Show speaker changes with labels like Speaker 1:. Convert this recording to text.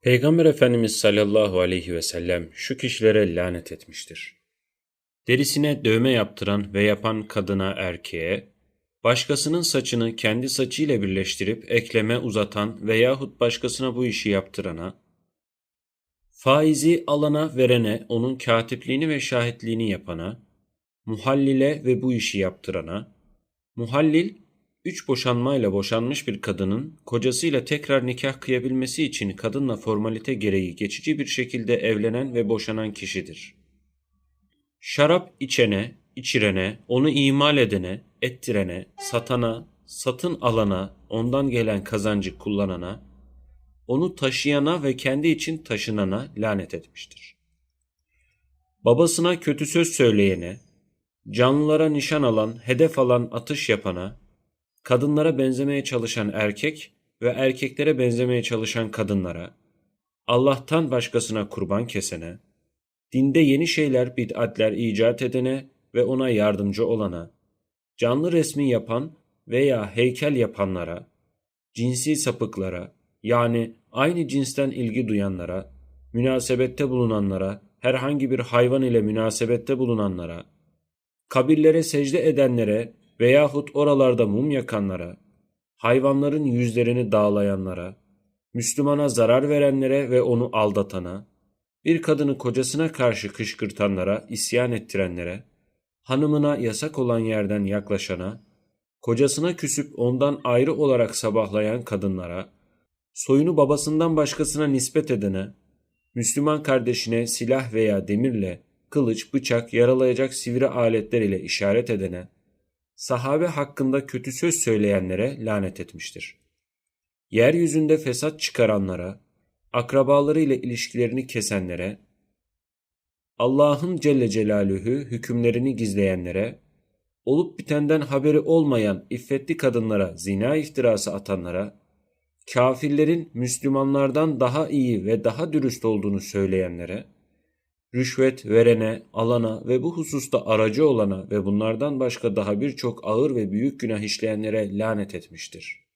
Speaker 1: Peygamber Efendimiz sallallahu aleyhi ve sellem şu kişilere lanet etmiştir. Derisine dövme yaptıran ve yapan kadına erkeğe, başkasının saçını kendi saçıyla birleştirip ekleme uzatan veyahut başkasına bu işi yaptırana, faizi alana verene onun katipliğini ve şahitliğini yapana, muhallile ve bu işi yaptırana, muhallil, üç boşanmayla boşanmış bir kadının kocasıyla tekrar nikah kıyabilmesi için kadınla formalite gereği geçici bir şekilde evlenen ve boşanan kişidir. Şarap içene, içirene, onu imal edene, ettirene, satana, satın alana, ondan gelen kazancı kullanana, onu taşıyana ve kendi için taşınana lanet etmiştir. Babasına kötü söz söyleyene, canlılara nişan alan, hedef alan atış yapana, kadınlara benzemeye çalışan erkek ve erkeklere benzemeye çalışan kadınlara, Allah'tan başkasına kurban kesene, dinde yeni şeyler bid'atler icat edene ve ona yardımcı olana, canlı resmi yapan veya heykel yapanlara, cinsi sapıklara yani aynı cinsten ilgi duyanlara, münasebette bulunanlara, herhangi bir hayvan ile münasebette bulunanlara, kabirlere secde edenlere veyahut oralarda mum yakanlara, hayvanların yüzlerini dağlayanlara, Müslümana zarar verenlere ve onu aldatana, bir kadını kocasına karşı kışkırtanlara, isyan ettirenlere, hanımına yasak olan yerden yaklaşana, kocasına küsüp ondan ayrı olarak sabahlayan kadınlara, soyunu babasından başkasına nispet edene, Müslüman kardeşine silah veya demirle, kılıç, bıçak, yaralayacak sivri aletler ile işaret edene, sahabe hakkında kötü söz söyleyenlere lanet etmiştir. Yeryüzünde fesat çıkaranlara, akrabalarıyla ilişkilerini kesenlere, Allah'ın Celle Celaluhu hükümlerini gizleyenlere, olup bitenden haberi olmayan iffetli kadınlara zina iftirası atanlara, kafirlerin Müslümanlardan daha iyi ve daha dürüst olduğunu söyleyenlere, rüşvet verene, alana ve bu hususta aracı olana ve bunlardan başka daha birçok ağır ve büyük günah işleyenlere lanet etmiştir.